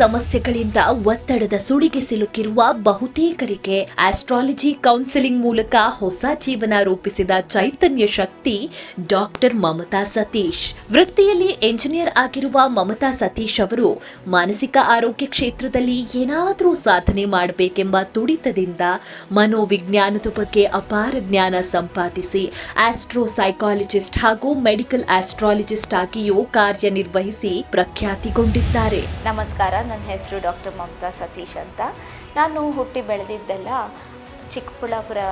ಸಮಸ್ಯೆಗಳಿಂದ ಒತ್ತಡದ ಸುಳಿಗೆ ಸಿಲುಕಿರುವ ಬಹುತೇಕರಿಗೆ ಆಸ್ಟ್ರಾಲಜಿ ಕೌನ್ಸಿಲಿಂಗ್ ಮೂಲಕ ಹೊಸ ಜೀವನ ರೂಪಿಸಿದ ಚೈತನ್ಯ ಶಕ್ತಿ ಡಾಕ್ಟರ್ ಮಮತಾ ಸತೀಶ್. ವೃತ್ತಿಯಲ್ಲಿ ಎಂಜಿನಿಯರ್ ಆಗಿರುವ ಮಮತಾ ಸತೀಶ್ ಅವರು ಮಾನಸಿಕ ಆರೋಗ್ಯ ಕ್ಷೇತ್ರದಲ್ಲಿ ಏನಾದರೂ ಸಾಧನೆ ಮಾಡಬೇಕೆಂಬ ತುಡಿತದಿಂದ ಮನೋವಿಜ್ಞಾನದ ಬಗ್ಗೆ ಅಪಾರ ಜ್ಞಾನ ಸಂಪಾದಿಸಿ ಆಸ್ಟ್ರೋ ಸೈಕಾಲಜಿಸ್ಟ್ ಹಾಗೂ ಮೆಡಿಕಲ್ ಆಸ್ಟ್ರಾಲಜಿಸ್ಟ್ ಆಗಿಯೂ ಕಾರ್ಯನಿರ್ವಹಿಸಿ ಪ್ರಖ್ಯಾತಿಗೊಂಡಿದ್ದಾರೆ. ನಮಸ್ಕಾರ ನನ್ನ ಹೆಸರು ಡಾಕ್ಟರ್ ಮಮತಾ ಸತೀಶ್ ಅಂತ. ನಾನು ಹುಟ್ಟಿ ಬೆಳೆದಿದ್ದೆಲ್ಲ ಚಿಕ್ಕಬಳ್ಳಾಪುರ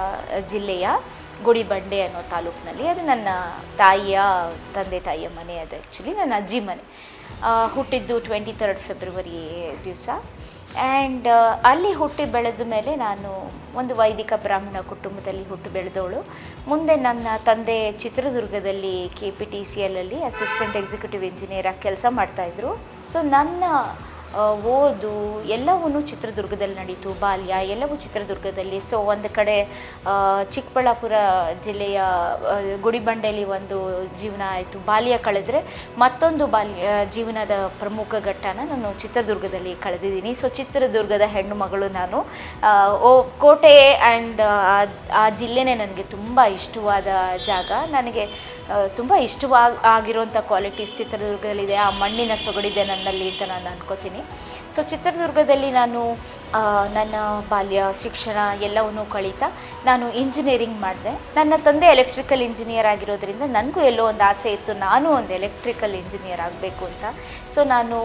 ಜಿಲ್ಲೆಯ ಗುಡಿಬಂಡೆ ಅನ್ನೋ ತಾಲೂಕಿನಲ್ಲಿ. ಅದು ನನ್ನ ತಾಯಿಯ, ತಂದೆ ತಾಯಿಯ ಮನೆ ಅದು ಆ್ಯಕ್ಚುಲಿ ನನ್ನ ಅಜ್ಜಿ ಮನೆ. ಹುಟ್ಟಿದ್ದು ಟ್ವೆಂಟಿ ತರ್ಡ್ ಫೆಬ್ರವರಿ ದಿವಸ ಆ್ಯಂಡ್ ಅಲ್ಲಿ ಹುಟ್ಟಿ ಬೆಳೆದ ಮೇಲೆ ನಾನು ಒಂದು ವೈದಿಕ ಬ್ರಾಹ್ಮಣ ಕುಟುಂಬದಲ್ಲಿ ಹುಟ್ಟು ಬೆಳೆದವಳು. ಮುಂದೆ ನನ್ನ ತಂದೆ ಚಿತ್ರದುರ್ಗದಲ್ಲಿ ಕೆ ಪಿ ಟಿ ಸಿ ಎಲ್ಲಲ್ಲಿ ಅಸಿಸ್ಟೆಂಟ್ ಎಕ್ಸಿಕ್ಯೂಟಿವ್ ಇಂಜಿನಿಯರ್ ಆಗಿ ಕೆಲಸ ಮಾಡ್ತಾಯಿದ್ರು ಸೊ ನನ್ನ ಓದು ಎಲ್ಲವೂ ಚಿತ್ರದುರ್ಗದಲ್ಲಿ ನಡೀತು, ಬಾಲ್ಯ, ಎಲ್ಲವೂ ಚಿತ್ರದುರ್ಗದಲ್ಲಿ. ಸೊ ಒಂದು ಕಡೆ ಚಿಕ್ಕಬಳ್ಳಾಪುರ ಜಿಲ್ಲೆಯ ಗುಡಿಬಂಡೆಯಲ್ಲಿ ಒಂದು ಜೀವನ ಆಯಿತು. ಬಾಲ್ಯ ಕಳೆದರೆ ಮತ್ತೊಂದು ಬಾಲ್ಯ ಜೀವನದ ಪ್ರಮುಖ ಘಟ್ಟನ ನಾನು ಚಿತ್ರದುರ್ಗದಲ್ಲಿ ಕಳೆದಿದ್ದೀನಿ. ಸೊ ಚಿತ್ರದುರ್ಗದ ಹೆಣ್ಣು ಮಗಳು ನಾನು. ಓ, ಕೋಟೆ ಆ್ಯಂಡ್ ಆ ಜಿಲ್ಲೆನೇ ನನಗೆ ತುಂಬ ಇಷ್ಟವಾದ ಜಾಗ. ನನಗೆ ತುಂಬ ಇಷ್ಟವಾಗಿ ಆಗಿರುವಂಥ ಕ್ವಾಲಿಟೀಸ್ ಚಿತ್ರದುರ್ಗದಲ್ಲಿದೆ. ಆ ಮಣ್ಣಿನ ಸೊಗಡಿದೆ ನನ್ನಲ್ಲಿ ಅಂತ ನಾನು ಅನ್ಕೋತೀನಿ. ಸೊ ಚಿತ್ರದುರ್ಗದಲ್ಲಿ ನಾನು ನನ್ನ ಬಾಲ್ಯ, ಶಿಕ್ಷಣ ಎಲ್ಲವನ್ನೂ ಕಳೀತಾ ನಾನು ಇಂಜಿನಿಯರಿಂಗ್ ಮಾಡಿದೆ. ನನ್ನ ತಂದೆ ಎಲೆಕ್ಟ್ರಿಕಲ್ ಇಂಜಿನಿಯರ್ ಆಗಿರೋದ್ರಿಂದ ನನಗೂ ಎಲ್ಲೋ ಒಂದು ಆಸೆ ಇತ್ತು, ನಾನು ಒಂದು ಎಲೆಕ್ಟ್ರಿಕಲ್ ಇಂಜಿನಿಯರ್ ಆಗಬೇಕು ಅಂತ. ಸೊ ನಾನು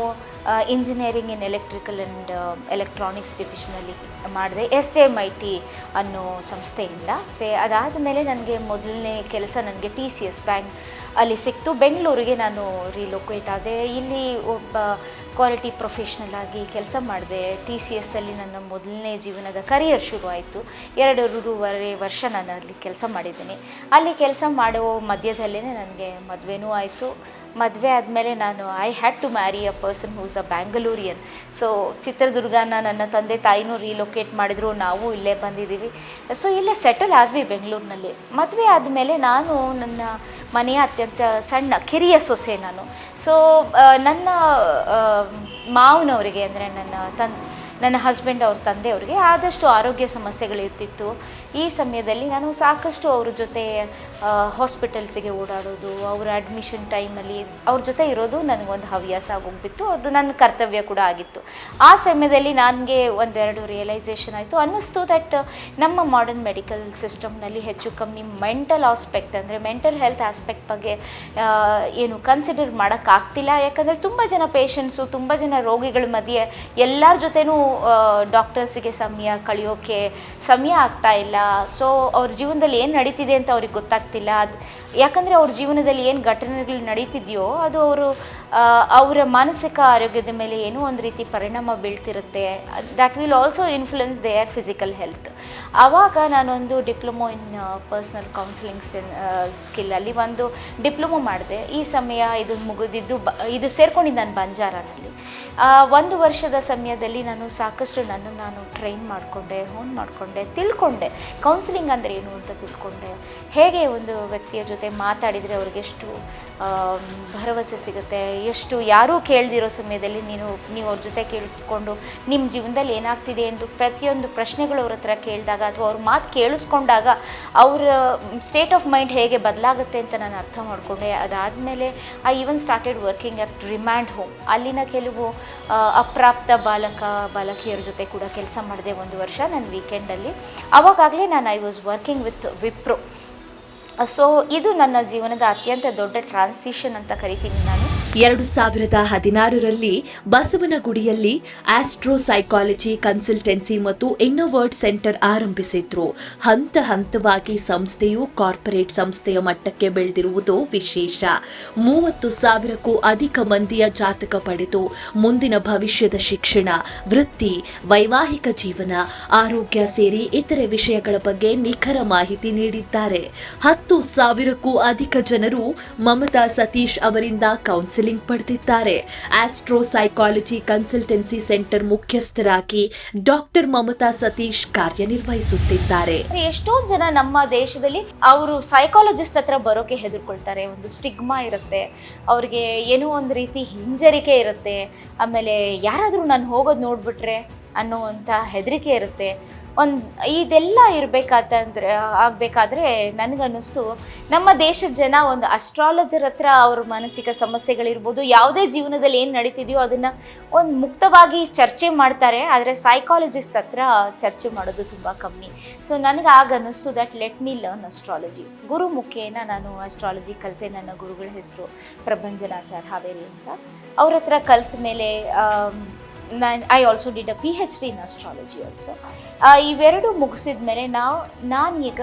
engineering in electrical and electronics ಡಿವಿಷನಲ್ಲಿ ಮಾಡಿದೆ S J M I T ಅನ್ನೋ ಸಂಸ್ಥೆಯಿಂದ. ಮತ್ತು ಅದಾದ ಮೇಲೆ ನನಗೆ ಮೊದಲನೇ ಕೆಲಸ ನನಗೆ ಟಿ ಸಿ ಎಸ್ ಬ್ಯಾಂಕ್ ಅಲ್ಲಿ ಸಿಕ್ತು. ಬೆಂಗಳೂರಿಗೆ ನಾನು ರಿಲೊಕೇಟ್ ಆದೆ. ಇಲ್ಲಿ ಒಬ್ಬ ಕ್ವಾಲಿಟಿ ಪ್ರೊಫೆಷ್ನಲ್ ಆಗಿ ಕೆಲಸ ಮಾಡಿದೆ. ಟಿ ಸಿ ಎಸ್ಸಲ್ಲಿ ನನ್ನ ಮೊದಲನೇ ಜೀವನದ ಕರಿಯರ್ ಶುರು ಆಯಿತು ಎರಡೂವರೆ ವರ್ಷ ನಾನು ಅಲ್ಲಿ ಕೆಲಸ ಮಾಡಿದ್ದೀನಿ. ಅಲ್ಲಿ ಕೆಲಸ ಮಾಡುವ ಮಧ್ಯದಲ್ಲೇ ನನಗೆ ಮದುವೆನೂ ಆಯಿತು. ಮದುವೆ ಆದಮೇಲೆ ನಾನು I had to marry a person who's a Bangalorean so ಚಿತ್ರದುರ್ಗನ ನನ್ನ ತಂದೆ ತಾಯಿನೂ ರೀಲೊಕೇಟ್ ಮಾಡಿದ್ರು, ನಾವು ಇಲ್ಲೇ ಬಂದಿದ್ದೀವಿ. ಸೊ ಇಲ್ಲೇ ಸೆಟಲ್ ಆದ್ವಿ ಬೆಂಗಳೂರಿನಲ್ಲಿ ಮದುವೆ ಆದಮೇಲೆ ನಾನು ನನ್ನ ಮನೆಯ ಅತ್ಯಂತ ಸಣ್ಣ, ಕಿರಿಯ ಸೊಸೆ ನಾನು. ಸೊ ನನ್ನ ಮಾವನವರಿಗೆ ಅಂದರೆ ನನ್ನ ತನ್ ನನ್ನ ಹಸ್ಬೆಂಡ್ ಅವ್ರ ತಂದೆಯವ್ರಿಗೆ ಆದಷ್ಟು ಆರೋಗ್ಯ ಸಮಸ್ಯೆಗಳಿರ್ತಿತ್ತು ಈ ಸಮಯದಲ್ಲಿ ನಾನು ಸಾಕಷ್ಟು ಅವ್ರ ಜೊತೆ ಹಾಸ್ಪಿಟಲ್ಸಿಗೆ ಓಡಾಡೋದು, ಅವರ ಅಡ್ಮಿಷನ್ ಟೈಮಲ್ಲಿ ಅವ್ರ ಜೊತೆ ಇರೋದು ನನಗೊಂದು ಹವ್ಯಾಸ ಆಗೋಗ್ಬಿಟ್ಟು ಅದು ನನ್ನ ಕರ್ತವ್ಯ ಕೂಡ ಆಗಿತ್ತು. ಆ ಸಮಯದಲ್ಲಿ ನನಗೆ ಒಂದೆರಡು ರಿಯಲೈಸೇಷನ್ ಆಯಿತು. ಅನ್ನಿಸ್ತು ದಟ್ ನಮ್ಮ ಮಾಡರ್ನ್ ಮೆಡಿಕಲ್ ಸಿಸ್ಟಮ್ನಲ್ಲಿ ಹೆಚ್ಚು ಕಮ್ಮಿ ಮೆಂಟಲ್ ಆಸ್ಪೆಕ್ಟ್ ಅಂದರೆ ಮೆಂಟಲ್ ಹೆಲ್ತ್ ಆಸ್ಪೆಕ್ಟ್ ಬಗ್ಗೆ ಏನು ಕನ್ಸಿಡರ್ ಮಾಡೋಕ್ಕಾಗ್ತಿಲ್ಲ. ಯಾಕಂದರೆ ತುಂಬ ಜನ ಪೇಷಂಟ್ಸು ತುಂಬ ಜನ ರೋಗಿಗಳ ಮಧ್ಯೆ ಎಲ್ಲರ ಜೊತೆನೂ ಡಾಕ್ಟರ್ಸಿಗೆ ಸಮಯ ಕಳೆಯೋಕ್ಕೆ ಸಮಯ ಆಗ್ತಾ ಇಲ್ಲ. ಸೊ ಅವ್ರ ಜೀವನದಲ್ಲಿ ಏನು ನಡೀತಿದೆ ಅಂತ ಅವ್ರಿಗೆ ಗೊತ್ತಾಗ್ತಿಲ್ಲ. ಯಾಕಂದರೆ ಅವ್ರ ಜೀವನದಲ್ಲಿ ಏನು ಘಟನೆಗಳು ನಡೀತಿದೆಯೋ ಅದು ಅವರು ಅವರ ಮಾನಸಿಕ ಆರೋಗ್ಯದ ಮೇಲೆ ಏನೋ ಒಂದು ರೀತಿ ಪರಿಣಾಮ ಬೀಳ್ತಿರುತ್ತೆ. That will also influence their physical health ಆವಾಗ ನಾನೊಂದು ಡಿಪ್ಲೊಮೊ ಇನ್ ಪರ್ಸ್ನಲ್ ಕೌನ್ಸಿಲಿಂಗ್ ಸ್ಕಿಲ್ಲಲ್ಲಿ ಒಂದು ಡಿಪ್ಲೊಮೊ ಮಾಡಿದೆ. ಈ ಸಮಯ ಇದು ಮುಗಿದಿದ್ದು ಬ, ಇದು ಸೇರ್ಕೊಂಡಿದ್ದು ನಾನು ಬಂಜಾರನಲ್ಲಿ. ಒಂದು ವರ್ಷದ ಸಮಯದಲ್ಲಿ ನಾನು ಸಾಕಷ್ಟು ನಾನು ನಾನು ಟ್ರೈನ್ ಮಾಡಿಕೊಂಡೆ ಹೋನ್ ಮಾಡಿಕೊಂಡೆ, ತಿಳ್ಕೊಂಡೆ. ಕೌನ್ಸಿಲಿಂಗ್ ಅಂದರೆ ಏನು ಅಂತ ತಿಳ್ಕೊಂಡೆ. ಹೇಗೆ ಒಂದು ವ್ಯಕ್ತಿಯ ಜೊತೆ ಮಾತಾಡಿದರೆ ಅವ್ರಿಗೆ ಎಷ್ಟು ಆ, ಭರವಸೆ ಸಿಗುತ್ತೆ ಎಷ್ಟು ಯಾರೂ ಕೇಳ್ದಿರೋ ಸಮಯದಲ್ಲಿ ನೀನು ನೀವು ಅವ್ರ ಜೊತೆ ಕೇಳಿಕೊಂಡು ನಿಮ್ಮ ಜೀವನದಲ್ಲಿ ಏನಾಗ್ತಿದೆ ಎಂದು ಪ್ರತಿಯೊಂದು ಪ್ರಶ್ನೆಗಳು ಅವ್ರ ಹತ್ರ ಕೇಳಿದಾಗ ಅಥವಾ ಅವ್ರ ಮಾತು ಕೇಳಿಸ್ಕೊಂಡಾಗ ಅವರ ಸ್ಟೇಟ್ ಆಫ್ ಮೈಂಡ್ ಹೇಗೆ ಬದಲಾಗುತ್ತೆ ಅಂತ ನಾನು ಅರ್ಥ ಮಾಡಿಕೊಂಡೆ. ಅದಾದಮೇಲೆ I even started working at remand home ಅಲ್ಲಿನ ಕೆಲವು ಅಪ್ರಾಪ್ತ ಬಾಲಕ ಬಾಲಕಿಯರ ಜೊತೆ ಕೂಡ ಕೆಲಸ ಮಾಡಿದೆ ಒಂದು ವರ್ಷ ನನ್ನ ವೀಕೆಂಡಲ್ಲಿ ಅವಾಗಾಗಲೇ ನಾನು I was working with Wipro so ಇದು ನನ್ನ ಜೀವನದ ಅತ್ಯಂತ ದೊಡ್ಡ ಟ್ರಾನ್ಸಿಷನ್ ಅಂತ ಕರಿತೀನಿ ನಾನು. ಎರಡು ಸಾವಿರದ ಹದಿನಾರರಲ್ಲಿ ಬಸವನಗುಡಿಯಲ್ಲಿ ಆಸ್ಟ್ರೋ ಸೈಕಾಲಜಿ ಕನ್ಸಲ್ಟೆನ್ಸಿ ಮತ್ತು ಇನ್ನೋವರ್ಡ್ ಸೆಂಟರ್ ಆರಂಭಿಸಿದ್ರು. ಹಂತ ಹಂತವಾಗಿ ಸಂಸ್ಥೆಯು ಕಾರ್ಪೊರೇಟ್ ಸಂಸ್ಥೆಯ ಮಟ್ಟಕ್ಕೆ ಬೆಳೆದಿರುವುದು ವಿಶೇಷ. ಮೂವತ್ತು ಸಾವಿರಕ್ಕೂ ಅಧಿಕ ಮಂದಿಯ ಜಾತಕ ಪಡೆದು ಮುಂದಿನ ಭವಿಷ್ಯದ ಶಿಕ್ಷಣ, ವೃತ್ತಿ, ವೈವಾಹಿಕ ಜೀವನ, ಆರೋಗ್ಯ ಸೇರಿ ಇತರೆ ವಿಷಯಗಳ ಬಗ್ಗೆ ನಿಖರ ಮಾಹಿತಿ ನೀಡಿದ್ದಾರೆ. ಹತ್ತು ಸಾವಿರಕ್ಕೂ ಅಧಿಕ ಜನರು ಮಮತಾ ಸತೀಶ್ ಅವರಿಂದ ಕೌನ್ಸಿಲಿಂಗ್ ಕೌನ್ಸಿಲಿಂಗ್ ಪಡೆದಿದ್ದಾರೆ. ಆಸ್ಟ್ರೋ ಸೈಕಾಲಜಿ ಕನ್ಸಲ್ಟೆನ್ಸಿ ಸೆಂಟರ್ ಮುಖ್ಯಸ್ಥರಾಗಿ ಡಾಕ್ಟರ್ ಮಮತಾ ಸತೀಶ್ ಕಾರ್ಯನಿರ್ವಹಿಸುತ್ತಿದ್ದಾರೆ. ಎಷ್ಟೊಂದು ಜನ ನಮ್ಮ ದೇಶದಲ್ಲಿ ಅವರು ಸೈಕಾಲಜಿಸ್ಟ್ ಹತ್ರ ಬರೋಕೆ ಹೆದರ್ಕೊಳ್ತಾರೆ. ಒಂದು ಸ್ಟಿಗ್ಮಾ ಇರುತ್ತೆ. ಅವ್ರಿಗೆ ಏನೋ ಒಂದು ರೀತಿ ಹಿಂಜರಿಕೆ ಇರುತ್ತೆ. ಆಮೇಲೆ ಯಾರಾದರೂ ನಾನು ಹೋಗೋದು ನೋಡ್ಬಿಟ್ರೆ ಅನ್ನೋವಂಥ ಹೆದರಿಕೆ ಇರುತ್ತೆ. ಒಂದು, ಇದೆಲ್ಲ ಇರಬೇಕಾತಂದ್ರೆ ಆಗಬೇಕಾದ್ರೆ ನನಗನ್ನಿಸ್ತು ನಮ್ಮ ದೇಶದ ಜನ ಒಂದು ಅಸ್ಟ್ರಾಲಜರ್ ಹತ್ರ ಅವ್ರ ಮಾನಸಿಕ ಸಮಸ್ಯೆಗಳಿರ್ಬೋದು, ಯಾವುದೇ ಜೀವನದಲ್ಲಿ ಏನು ನಡೀತಿದೆಯೋ ಅದನ್ನು ಒಂದು ಮುಕ್ತವಾಗಿ ಚರ್ಚೆ ಮಾಡ್ತಾರೆ, ಆದರೆ ಸೈಕಾಲಜಿಸ್ಟ್ ಹತ್ರ ಚರ್ಚೆ ಮಾಡೋದು ತುಂಬ ಕಮ್ಮಿ. ಸೊ ನನಗೆ ಆಗ ಅನ್ನಿಸ್ತು that let me learn astrology ಗುರು ಮುಖೇನ ನಾನು ಅಸ್ಟ್ರಾಲಜಿ ಕಲಿತೆ ನನ್ನ ಗುರುಗಳ ಹೆಸರು ಪ್ರಭಂಜನಾಚಾರ್ ಹಾವೇರಿ ಅಂತ. ಅವ್ರ ಹತ್ರ ಕಲ್ತ ಮೇಲೆ ನಾನು I also did a P H D in astrology also ಇವೆರಡು ಮುಗಿಸಿದ ಮೇಲೆ ನಾವು ನಾನೀಗ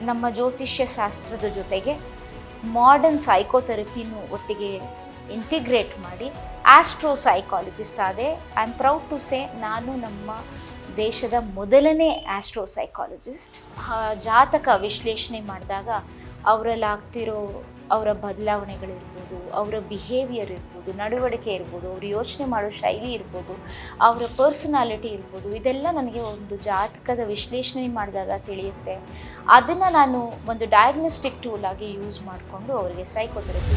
ನಮ್ಮ ಜ್ಯೋತಿಷ್ಯ ಶಾಸ್ತ್ರದ ಜೊತೆಗೆ ಮಾಡರ್ನ್ ಸೈಕೋಥೆರಪಿನೂ ಒಟ್ಟಿಗೆ ಇಂಟಿಗ್ರೇಟ್ ಮಾಡಿ ಆಸ್ಟ್ರೋ ಸೈಕಾಲಜಿಸ್ಟ್ ಆದೆ. I am proud to say ನಾನು ನಮ್ಮ ದೇಶದ ಮೊದಲನೇ ಆಸ್ಟ್ರೋ ಸೈಕಾಲಜಿಸ್ಟ್ ಜಾತಕ ವಿಶ್ಲೇಷಣೆ ಮಾಡಿದಾಗ ಅವರಲ್ಲಿ ಆಗ್ತಿರೋ ಅವರ ಬದಲಾವಣೆಗಳಿರ್ಬೋದು, ಅವರ ಬಿಹೇವಿಯರ್ ಇರ್ಬೋದು, ನಡವಳಿಕೆ ಇರ್ಬೋದು, ಅವರು ಯೋಚನೆ ಮಾಡೋ ಶೈಲಿ ಇರ್ಬೋದು, ಅವರ ಪರ್ಸನಾಲಿಟಿ ಇರ್ಬೋದು, ಇದೆಲ್ಲ ನನಗೆ ಒಂದು ಜಾತಕದ ವಿಶ್ಲೇಷಣೆ ಮಾಡಿದಾಗ ತಿಳಿಯುತ್ತೆ. ಅದನ್ನು ನಾನು ಒಂದು ಡಯಾಗ್ನೋಸ್ಟಿಕ್ ಟೂಲ್ ಆಗಿ ಯೂಸ್ ಮಾಡಿಕೊಂಡು ಅವರಿಗೆ ಸೈಕೋಥೆರಪಿ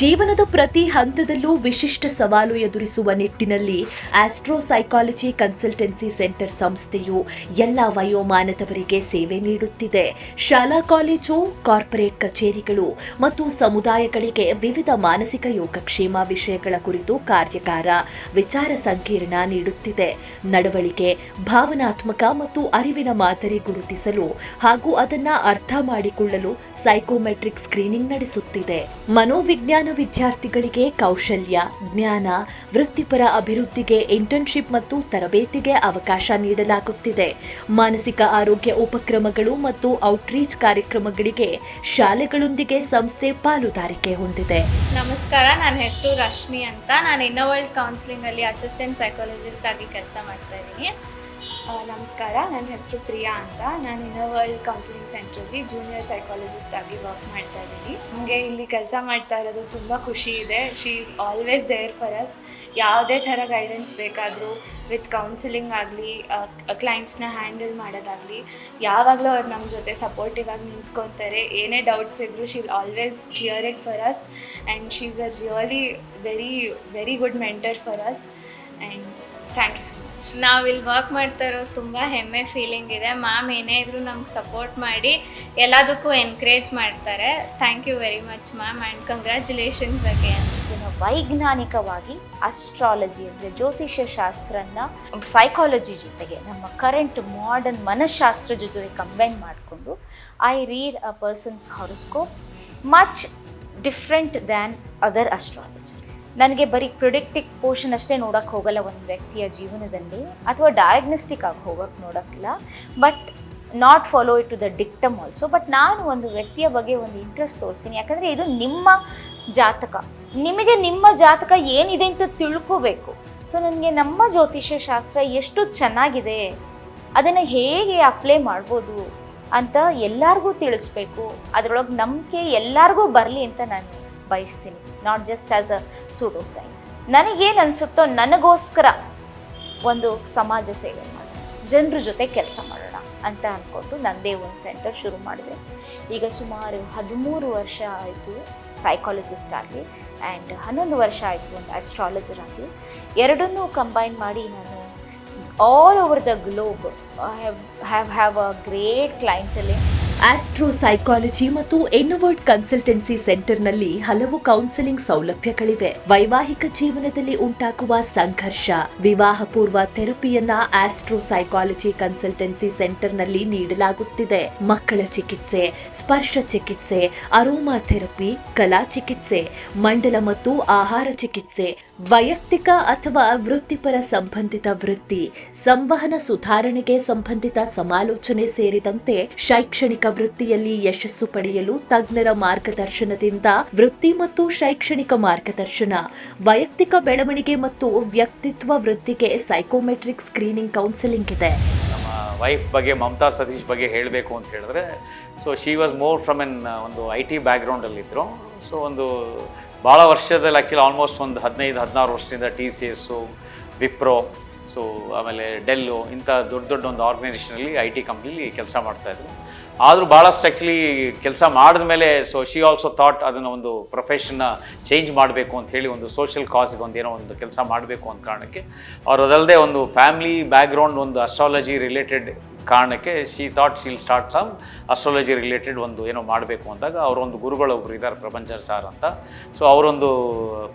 ಜೀವನದ ಪ್ರತಿ ಹಂತದಲ್ಲೂ ವಿಶಿಷ್ಟ ಸವಾಲು ಎದುರಿಸುವ ನಿಟ್ಟಿನಲ್ಲಿ ಆಸ್ಟ್ರೋ ಸೈಕಾಲಜಿ ಕನ್ಸಲ್ಟೆನ್ಸಿ ಸೆಂಟರ್ ಸಂಸ್ಥೆಯು ಎಲ್ಲ ವಯೋಮಾನದವರಿಗೆ ಸೇವೆ ನೀಡುತ್ತಿದೆ. ಶಾಲಾ, ಕಾಲೇಜು, ಕಾರ್ಪೊರೇಟ್ ಕಚೇರಿಗಳು ಸಮುದಾಯಗಳಿಗೆ ವಿವಿಧ ಮಾನಸಿಕ ಯೋಗಕ್ಷೇಮ ವಿಷಯಗಳ ಕುರಿತು ಕಾರ್ಯಕಾರ ವಿಚಾರ ಸಂಕೀರ್ಣ ನೀಡುತ್ತಿದೆ. ನಡವಳಿಕೆ, ಭಾವನಾತ್ಮಕ ಮತ್ತು ಅರಿವಿನ ಮಾದರಿ ಗುರುತಿಸಲು ಹಾಗೂ ಅದನ್ನ ಅರ್ಥ ಮಾಡಿಕೊಳ್ಳಲು ಸೈಕೋಮೆಟ್ರಿಕ್ ಸ್ಕ್ರೀನಿಂಗ್ ನಡೆಸುತ್ತಿದೆ. ಮನೋವಿಜ್ಞಾನ ವಿದ್ಯಾರ್ಥಿಗಳಿಗೆ ಕೌಶಲ್ಯ, ಜ್ಞಾನ, ವೃತ್ತಿಪರ ಅಭಿವೃದ್ಧಿಗೆ ಇಂಟರ್ನ್ಶಿಪ್ ಮತ್ತು ತರಬೇತಿಗೆ ಅವಕಾಶ ನೀಡಲಾಗುತ್ತಿದೆ. ಮಾನಸಿಕ ಆರೋಗ್ಯ ಉಪಕ್ರಮಗಳು ಮತ್ತು ಔಟ್ರೀಚ್ ಕಾರ್ಯಕ್ರಮಗಳಿಗೆ ಶಾಲೆಗಳೊಂದಿಗೆ ಸಂಸ್ಥೆ ಪಾಲುದಾರಿಕೆ ಹೊಂದಿದೆ. ನಮಸ್ಕಾರ, ನನ್ನ ಹೆಸರು ರಶ್ಮಿ ಅಂತ. ನಾನು ಇನ್ನೋವರ್ಲ್ಡ್ ಕೌನ್ಸಿಲಿಂಗಲ್ಲಿ ಅಸಿಸ್ಟೆಂಟ್ ಸೈಕಾಲಜಿಸ್ಟ್ ಆಗಿ ಕೆಲಸ ಮಾಡ್ತಾ ಇದ್ದೀನಿ. ನಮಸ್ಕಾರ ನನ್ನ ಹೆಸರು ಪ್ರಿಯಾ ಅಂತ. ನಾನು ಇನ್ನೋವರ್ಲ್ಡ್ ಕೌನ್ಸಿಲಿಂಗ್ ಸೆಂಟ್ರಲ್ಲಿ ಜೂನಿಯರ್ ಸೈಕಾಲಜಿಸ್ಟ್ ಆಗಿ ವರ್ಕ್ ಮಾಡ್ತಾ ಇದ್ದೀನಿ. ನನಗೆ ಇಲ್ಲಿ ಕೆಲಸ ಮಾಡ್ತಾ ಇರೋದು ತುಂಬ ಖುಷಿ ಇದೆ. She is always there for us ಯಾವುದೇ ಥರ ಗೈಡೆನ್ಸ್ ಬೇಕಾದರೂ ವಿತ್ ಕೌನ್ಸಿಲಿಂಗ್ ಆಗಲಿ ಕ್ಲೈಂಟ್ಸ್ನ ಹ್ಯಾಂಡಲ್ ಮಾಡೋದಾಗಲಿ, ಯಾವಾಗಲೂ ಅವ್ರು ನಮ್ಮ ಜೊತೆ ಸಪೋರ್ಟಿವ್ ಆಗಿ ನಿಂತ್ಕೊತಾರೆ. ಏನೇ ಡೌಟ್ಸ್ ಇದ್ದರೂ she'll always clear it for us and she is a really very very good mentor for us and thank you so much ನಾವು ಇಲ್ಲಿ ವರ್ಕ್ ಮಾಡ್ತಾ ಇರೋದು ತುಂಬ ಹೆಮ್ಮೆ ಫೀಲಿಂಗ್ ಇದೆ. ಮ್ಯಾಮ್ ಏನೇ ಇದ್ರೂ ನಮ್ಗೆ ಸಪೋರ್ಟ್ ಮಾಡಿ ಎಲ್ಲದಕ್ಕೂ ಎನ್ಕರೇಜ್ ಮಾಡ್ತಾರೆ. Thank you very much ma'am and congratulations again ಇದನ್ನು ವೈಜ್ಞಾನಿಕವಾಗಿ ಅಸ್ಟ್ರಾಲಜಿ ಅಂದರೆ ಜ್ಯೋತಿಷ್ಯ ಶಾಸ್ತ್ರನ ಸೈಕಾಲಜಿ ಜೊತೆಗೆ ನಮ್ಮ ಕರೆಂಟ್ ಮಾಡರ್ನ್ ಮನಃಶಾಸ್ತ್ರ ಜೊತೆ ಕಂಬೈನ್ ಮಾಡಿಕೊಂಡು I read a person's horoscope much different than other astrology ನನಗೆ ಬರೀ ಪ್ರೊಡಿಕ್ಟಿಕ್ ಪೋರ್ಷನ್ ಅಷ್ಟೇ ನೋಡೋಕ್ಕೆ ಹೋಗಲ್ಲ ಒಂದು ವ್ಯಕ್ತಿಯ ಜೀವನದಲ್ಲಿ ಅಥವಾ ಡಯಾಗ್ನೋಸ್ಟಿಕ್ ಆಗಿ ಹೋಗೋಕ್ಕೆ ನೋಡೋಕ್ಕಿಲ್ಲ. But not follow it to the dictum also but ನಾನು ಒಂದು ವ್ಯಕ್ತಿಯ ಬಗ್ಗೆ ಒಂದು ಇಂಟ್ರೆಸ್ಟ್ ತೋರಿಸ್ತೀನಿ. ಯಾಕಂದರೆ ಇದು ನಿಮ್ಮ ಜಾತಕ. ನಿಮಗೆ ನಿಮ್ಮ ಜಾತಕ ಏನಿದೆ ಅಂತ ತಿಳ್ಕೋಬೇಕು. ಸೊ ನನಗೆ ನಮ್ಮ ಜ್ಯೋತಿಷ್ಯ ಶಾಸ್ತ್ರ ಎಷ್ಟು ಚೆನ್ನಾಗಿದೆ, ಅದನ್ನು ಹೇಗೆ ಅಪ್ಲೈ ಮಾಡ್ಬೋದು ಅಂತ ಎಲ್ಲರಿಗೂ ತಿಳಿಸ್ಬೇಕು. ಅದರೊಳಗೆ ನಂಬಿಕೆ ಎಲ್ಲರಿಗೂ ಬರಲಿ ಅಂತ ನಾನು ಬಯಸ್ತೀನಿ. Not just as a pseudo science ನನಗೇನು ಅನಿಸುತ್ತೋ ನನಗೋಸ್ಕರ ಒಂದು ಸಮಾಜ ಸೇವೆ ಮಾಡೋಣ. ಜನರ ಜೊತೆ ಕೆಲಸ ಮಾಡೋಣ ಅಂತ ಅಂದ್ಕೊಂಡು ನನ್ನದೇ ಒಂದು ಸೆಂಟರ್ ಶುರು ಮಾಡಿದೆ. ಈಗ ಸುಮಾರು ಹದಿಮೂರು ವರ್ಷ ಆಯಿತು ಸೈಕಾಲಜಿಸ್ಟ್ ಆಗಿ ಆ್ಯಂಡ್ ಹನ್ನೊಂದು ವರ್ಷ ಆಯಿತು ಒಂದು ಆಸ್ಟ್ರಾಲಜರ್ ಆಗಿ. ಎರಡನ್ನೂ ಕಂಬೈನ್ ಮಾಡಿ ನಾನು all over the globe have have have a great clientele astro psychology ಮತ್ತು ಎನ್ನುವರ್ಡ್ ಕನ್ಸಲ್ಟೆನ್ಸಿ ಸೆಂಟರ್ನಲ್ಲಿ ಹಲವು ಕೌನ್ಸೆಲಿಂಗ್ ಸೌಲಭ್ಯಗಳಿವೆ. ವೈವಾಹಿಕ ಜೀವನದಲ್ಲಿ ಉಂಟಾಗುವ ಸಂಘರ್ಷ ವಿವಾಹ ಪೂರ್ವ ಥೆರಪಿಯನ್ನ ಆಸ್ಟ್ರೋ ಸೈಕಾಲಜಿ ಕನ್ಸಲ್ಟೆನ್ಸಿ ಸೆಂಟರ್ನಲ್ಲಿ ನೀಡಲಾಗುತ್ತಿದೆ. ಮಕ್ಕಳ ಚಿಕಿತ್ಸೆ, ಸ್ಪರ್ಶ ಚಿಕಿತ್ಸೆ ಅರೋಮಾ ಥೆರಪಿ ಕಲಾ ಚಿಕಿತ್ಸೆ, ಮಂಡಲ ಮತ್ತು ಆಹಾರ ಚಿಕಿತ್ಸೆ ವೈಯಕ್ತಿಕ ಅಥವಾ ವೃತ್ತಿಪರ ಸಂಬಂಧಿತ ವೃತ್ತಿ, ಸಂವಹನ ಸುಧಾರಣೆಗೆ ಸಂಬಂಧಿತ ಸಮಾಲೋಚನೆ ಸೇರಿದಂತೆ ಶೈಕ್ಷಣಿಕ ವೃತ್ತಿಯಲ್ಲಿ ಯಶಸ್ಸು ಪಡೆಯಲು ತಜ್ಞರ ಮಾರ್ಗದರ್ಶನದಿಂದ ವೃತ್ತಿ ಮತ್ತು ಶೈಕ್ಷಣಿಕ ಮಾರ್ಗದರ್ಶನ, ವೈಯಕ್ತಿಕ ಬೆಳವಣಿಗೆ ಮತ್ತು ವ್ಯಕ್ತಿತ್ವ ವೃತ್ತಿಗೆ ಸೈಕೋಮೆಟ್ರಿಕ್ ಸ್ಕ್ರೀನಿಂಗ್ ಕೌನ್ಸೆಲಿಂಗ್ ಇದೆ. ವೈಫ್ ಬಗ್ಗೆ, ಮಮತಾ ಸತೀಶ್ ಬಗ್ಗೆ ಹೇಳಬೇಕು ಅಂತ ಹೇಳಿದ್ರೆ so she was more from an ಒಂದು ಐ ಟಿ ಬ್ಯಾಕ್ಗ್ರೌಂಡಲ್ಲಿದ್ದರು ಸೊ ಒಂದು ಭಾಳ ವರ್ಷದಲ್ಲಿ ಆ್ಯಕ್ಚುಲಿ ಆಲ್ಮೋಸ್ಟ್ ಒಂದು ಹದಿನೈದು, ಹದಿನಾರು ವರ್ಷದಿಂದ T C S Wipro so ಆಮೇಲೆ ಡೆಲ್ಲು ಇಂಥ ದೊಡ್ಡ ದೊಡ್ಡ ಒಂದು ಆರ್ಗನೈಸೇಷನಲ್ಲಿ ಐ ಟಿ ಕಂಪ್ನಿಲಿ ಕೆಲಸ ಮಾಡ್ತಾಯಿದ್ರು ಆದರೂ ಭಾಳಷ್ಟು ಆ್ಯಕ್ಚುಲಿ ಕೆಲಸ ಮಾಡಿದ ಮೇಲೆ ಸೊ ಶಿ ಆಲ್ಸೋ ಥಾಟ್ ಅದನ್ನು ಒಂದು ಪ್ರೊಫೆಷನ್ನ ಚೇಂಜ್ ಮಾಡಬೇಕು ಅಂತ ಹೇಳಿ ಒಂದು ಸೋಷಿಯಲ್ ಕಾಸ್ಗೆ ಒಂದು ಏನೋ ಒಂದು ಕೆಲಸ ಮಾಡಬೇಕು ಅಂತ ಕಾರಣಕ್ಕೆ. ಅವ್ರು ಅದಲ್ಲದೆ ಒಂದು ಫ್ಯಾಮಿಲಿ ಬ್ಯಾಕ್ಗ್ರೌಂಡ್ ಒಂದು ಅಸ್ಟ್ರಾಲಜಿ ರಿಲೇಟೆಡ್ ಕಾರಣಕ್ಕೆ she thought she'll start some astrology related ಒಂದು ಏನೋ ಮಾಡಬೇಕು ಅಂದಾಗ ಅವರೊಂದು ಗುರುಗಳೊಬ್ರು ಇದ್ದಾರೆ ಪ್ರಪಂಚ ಸಾರ್ ಅಂತ. ಸೊ ಅವರೊಂದು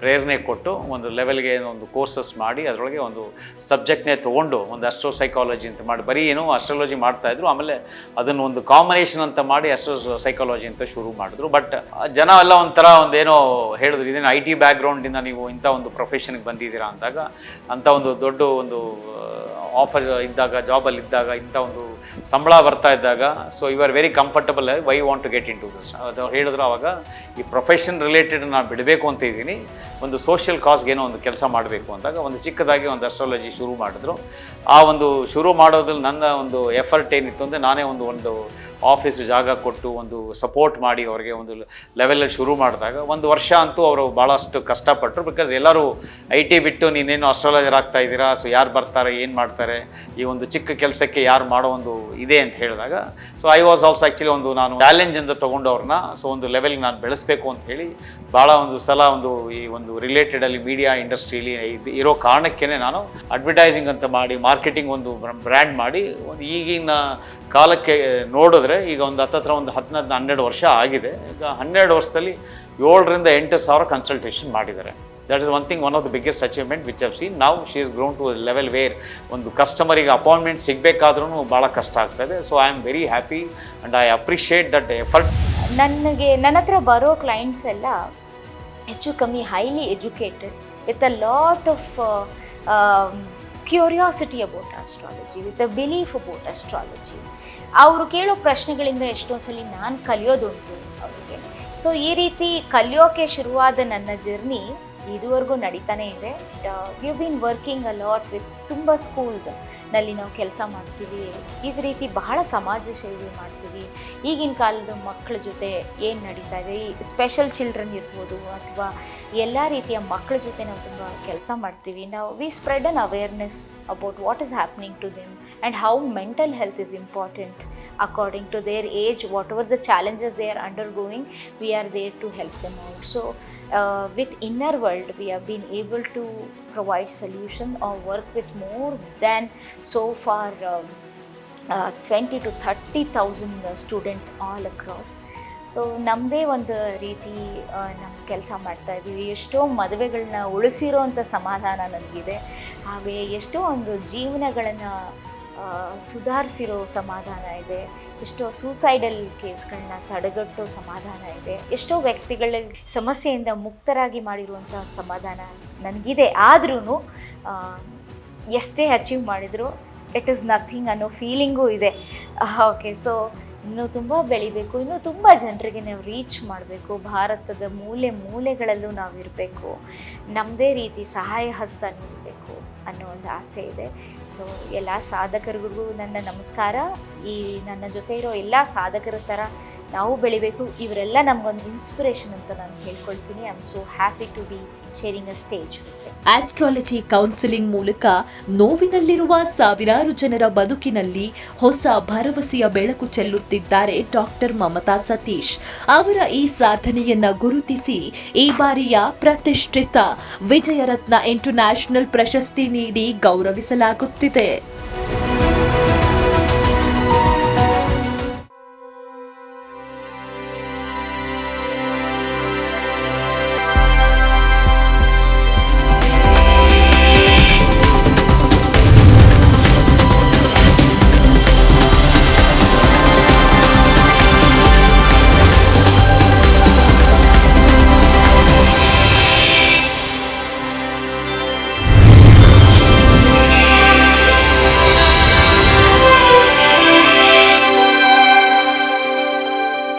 ಪ್ರೇರಣೆ ಕೊಟ್ಟು ಒಂದು ಲೆವೆಲ್ಗೆ ಒಂದು ಕೋರ್ಸಸ್ ಮಾಡಿ, ಅದರೊಳಗೆ ಒಂದು ಸಬ್ಜೆಕ್ಟ್ನೇ ತೊಗೊಂಡು ಒಂದು ಅಸ್ಟ್ರೋ ಸೈಕಾಲಜಿ ಅಂತ ಮಾಡಿ, ಬರೀ ಏನೋ ಅಸ್ಟ್ರಾಲಜಿ ಮಾಡ್ತಾಯಿದ್ರು ಆಮೇಲೆ ಅದನ್ನು ಒಂದು ಕಾಂಬಿನೇಷನ್ ಅಂತ ಮಾಡಿ ಅಸ್ಟ್ರೋ ಸೈಕಾಲಜಿ ಅಂತ ಶುರು ಮಾಡಿದ್ರು. ಬಟ್ ಜನ ಎಲ್ಲ ಒಂಥರ ಒಂದೇನೋ ಹೇಳಿದ್ರು, ಇದೇನು ಐ ಟಿ ಬ್ಯಾಕ್ಗ್ರೌಂಡಿಂದ ನೀವು ಇಂಥ ಒಂದು ಪ್ರೊಫೆಷನ್ಗೆ ಬಂದಿದ್ದೀರಾ ಅಂದಾಗ, ಅಂಥ ಒಂದು ದೊಡ್ಡ ಒಂದು ಆಫರ್ ಇದ್ದಾಗ ಜಾಬಲ್ಲಿ ಇದ್ದಾಗ ಇಂಥ ಒಂದು ಸಂಬಳ ಬರ್ತಾ ಇದ್ದಾಗ so you are very comfortable why want to get into this ಅದು ಹೇಳಿದ್ರು ಆವಾಗ ಈ ಪ್ರೊಫೆಷನ್ ರಿಲೇಟೆಡ್ ನಾನು ಬಿಡಬೇಕು ಅಂತ ಇದ್ದೀನಿ. ಒಂದು ಸೋಷಿಯಲ್ ಕಾಸ್ಗೆ ಏನೋ ಒಂದು ಕೆಲಸ ಮಾಡಬೇಕು ಅಂದಾಗ, ಒಂದು ಚಿಕ್ಕದಾಗಿ ಒಂದು ಅಸ್ಟ್ರಾಲಜಿ ಶುರು ಮಾಡಿದ್ರು. ಆ ಒಂದು ಶುರು ಮಾಡೋದ್ರಲ್ಲಿ ನನ್ನ ಒಂದು ಎಫರ್ಟ್ ಏನಿತ್ತು ಅಂದರೆ, ನಾನೇ ಒಂದು ಒಂದು ಆಫೀಸ್ ಜಾಗ ಕೊಟ್ಟು, ಒಂದು ಸಪೋರ್ಟ್ ಮಾಡಿ ಅವರಿಗೆ ಒಂದು ಲೆವೆಲಲ್ಲಿ ಶುರು ಮಾಡಿದಾಗ, ಒಂದು ವರ್ಷ ಅಂತೂ ಅವರು ಭಾಳಷ್ಟು ಕಷ್ಟಪಟ್ಟರು ಬಿಕಾಸ್ ಎಲ್ಲರೂ ಐ ಟಿ ಬಿಟ್ಟು ನೀನೇನು ಅಸ್ಟ್ರಾಲಜರ್ ಆಗ್ತಾ ಇದ್ದೀರಾ? ಸೊ ಯಾರು ಬರ್ತಾರೆ? ಏನು ಮಾಡ್ತಾರೆ? ಈ ಒಂದು ಚಿಕ್ಕ ಕೆಲಸಕ್ಕೆ ಯಾರು ಮಾಡೋ ಒಂದು ಇದೆ ಅಂತ ಹೇಳಿದಾಗ so I was also actually ಒಂದು ನಾನು ಚಾಲೆಂಜ್ ಅಂತ ತೊಗೊಂಡು ಅವ್ರನ್ನ ಸೊ ಒಂದು ಲೆವೆಲ್ಗೆ ನಾನು ಬೆಳೆಸಬೇಕು ಅಂತ ಹೇಳಿ, ಭಾಳ ಒಂದು ಸಲ ಒಂದು ಈ ಒಂದು ರಿಲೇಟೆಡಲ್ಲಿ ಮೀಡಿಯಾ ಇಂಡಸ್ಟ್ರೀಲಿ ಇರೋ ಕಾರಣಕ್ಕೇ ನಾನು ಅಡ್ವರ್ಟೈಸಿಂಗ್ ಅಂತ ಮಾಡಿ ಮಾರ್ಕೆಟಿಂಗ್ ಒಂದು ಬ್ರ್ಯಾಂಡ್ ಮಾಡಿ, ಒಂದು ಈಗಿನ ಕಾಲಕ್ಕೆ ನೋಡಿದ್ರೆ ಈಗ ಒಂದು ಹತ್ತತ್ರ ಒಂದು ಹದಿನೈದು ಹನ್ನೆರಡು ವರ್ಷ ಆಗಿದೆ. ಈಗ ಹನ್ನೆರಡು ವರ್ಷದಲ್ಲಿ ಏಳರಿಂದ ಎಂಟು ಸಾವಿರ ಕನ್ಸಲ್ಟೇಷನ್ ಮಾಡಿದ್ದಾರೆ. That is one thing one of the biggest achievement which have seen ನಾವು she is grown to level where ಒಂದು ಕಸ್ಟಮರಿಗೆ ಅಪಾಯಿಂಟ್ಮೆಂಟ್ ಸಿಗಬೇಕಾದ್ರೂ ಭಾಳ ಕಷ್ಟ ಆಗ್ತದೆ. So I am very happy and I appreciate that effort ನನಗೆ, ನನ್ನ ಹತ್ರ ಬರೋ ಕ್ಲೈಂಟ್ಸ್ ಎಲ್ಲ ಹೆಚ್ಚು ಕಮ್ಮಿ highly educated with a lot of curiosity about astrology with a belief about astrology ಅವರು ಕೇಳೋ ಪ್ರಶ್ನೆಗಳಿಂದ ಎಷ್ಟೊಂದು ಸಲ ನಾನು ಕಲಿಯೋದುಂಟು ಅವರಿಗೆ. ಸೊ ಈ ರೀತಿ ಕಲಿಯೋಕೆ ಶುರುವಾದ ನನ್ನ ಜರ್ನಿ ಇದುವರೆಗೂ ನಡೀತಾನೆ ಇದೆ. You been working a lot with ತುಂಬ ಸ್ಕೂಲ್ಸ್ನಲ್ಲಿ ನಾವು ಕೆಲಸ ಮಾಡ್ತೀವಿ. ಇದೇ ರೀತಿ ಬಹಳ ಸಮಾಜ ಸೇವೆ ಮಾಡ್ತೀವಿ. ಈಗಿನ ಕಾಲದ ಮಕ್ಕಳ ಜೊತೆ ಏನು ನಡೀತಾ ಇದೆ? ಈ ಸ್ಪೆಷಲ್ ಚಿಲ್ಡ್ರನ್ ಇರ್ಬೋದು ಅಥವಾ ಎಲ್ಲ ರೀತಿಯ ಮಕ್ಕಳ ಜೊತೆ ನಾವು ತುಂಬ ಕೆಲಸ ಮಾಡ್ತೀವಿ. ನಾವು we spread an awareness about what is happening to them and how mental health is important according to their age whatever the challenges they are undergoing we are there to help them out so uh, with inner world we have been able to provide solution or work with more than so far um, uh, 20 to 30,000 uh, students all across so ನಮ್ಮದೇ ಒಂದು ರೀತಿ ನಮ್ಮ ಕೆಲಸ ಮಾಡ್ತಾ ಇದ್ದೀವಿ ಎಷ್ಟೋ ಮದುವೆಗಳನ್ನ ಉಳಿಸಿರೋಂಥ ಸಮಾಧಾನ ನನಗಿದೆ ಹಾಗೆ ಎಷ್ಟೋ ಒಂದು ಜೀವನಗಳನ್ನು ಸುಧಾರಿಸಿರೋ ಸಮಾಧಾನ ಇದೆ. ಎಷ್ಟೋ ಸೂಸೈಡಲ್ ಕೇಸ್ಗಳನ್ನ ತಡೆಗಟ್ಟೋ ಸಮಾಧಾನ ಇದೆ. ಎಷ್ಟೋ ವ್ಯಕ್ತಿಗಳ ಸಮಸ್ಯೆಯಿಂದ ಮುಕ್ತರಾಗಿ ಮಾಡಿರುವಂಥ ಸಮಾಧಾನ ನನಗಿದೆ. ಆದ್ರೂ ಎಷ್ಟೇ ಅಚೀವ್ ಮಾಡಿದರೂ ಇಟ್ ಇಸ್ ನಥಿಂಗ್ ಅನ್ನೋ ಫೀಲಿಂಗೂ ಇದೆ. ಓಕೆ ಸೊ ಇನ್ನೂ ತುಂಬ ಬೆಳಿಬೇಕು. ಇನ್ನೂ ತುಂಬ ಜನರಿಗೆ ನಾವು ರೀಚ್ ಮಾಡಬೇಕು. ಭಾರತದ ಮೂಲೆ ಮೂಲೆಗಳಲ್ಲೂ ನಾವು ಇರಬೇಕು ನಮ್ಮದೇ ರೀತಿ ಸಹಾಯ ಹಸ್ತ ನೀಡಬೇಕು. ಅನ್ನೋ ಒಂದು ಆಸೆ ಇದೆ. ಸೊ ಎಲ್ಲ ಸಾಧಕರಿಗೂ ನನ್ನ ನಮಸ್ಕಾರ. ಈ ನನ್ನ ಜೊತೆ ಇರೋ ಎಲ್ಲ ಸಾಧಕರ ಥರ ನಾವು ಬೆಳಿಬೇಕು. ಇವರೆಲ್ಲ ನಮ್ಗೊಂದು ಇನ್ಸ್ಪಿರೇಷನ್ ಅಂತ ನಾನು ಹೇಳ್ಕೊಳ್ತೀನಿ. I am so happy to be sharing a stage astrology counselling ಮೂಲಕ ನೋವಿನಲ್ಲಿರುವ ಸಾವಿರಾರು ಜನರ ಬದುಕಿನಲ್ಲಿ ಹೊಸ ಭರವಸೆಯ ಬೆಳಕು ಚೆಲ್ಲುತ್ತಿದ್ದಾರೆ ಡಾಕ್ಟರ್ ಮಮತಾ ಸತೀಶ್. ಅವರ ಈ ಸಾಧನೆಯನ್ನ ಗುರುತಿಸಿ ಈ ಬಾರಿಯ ಪ್ರತಿಷ್ಠಿತ ವಿಜಯರತ್ನ ಇಂಟರ್ನ್ಯಾಷನಲ್ ಪ್ರಶಸ್ತಿ ನೀಡಿ ಗೌರವಿಸಲಾಗುತ್ತಿದೆ.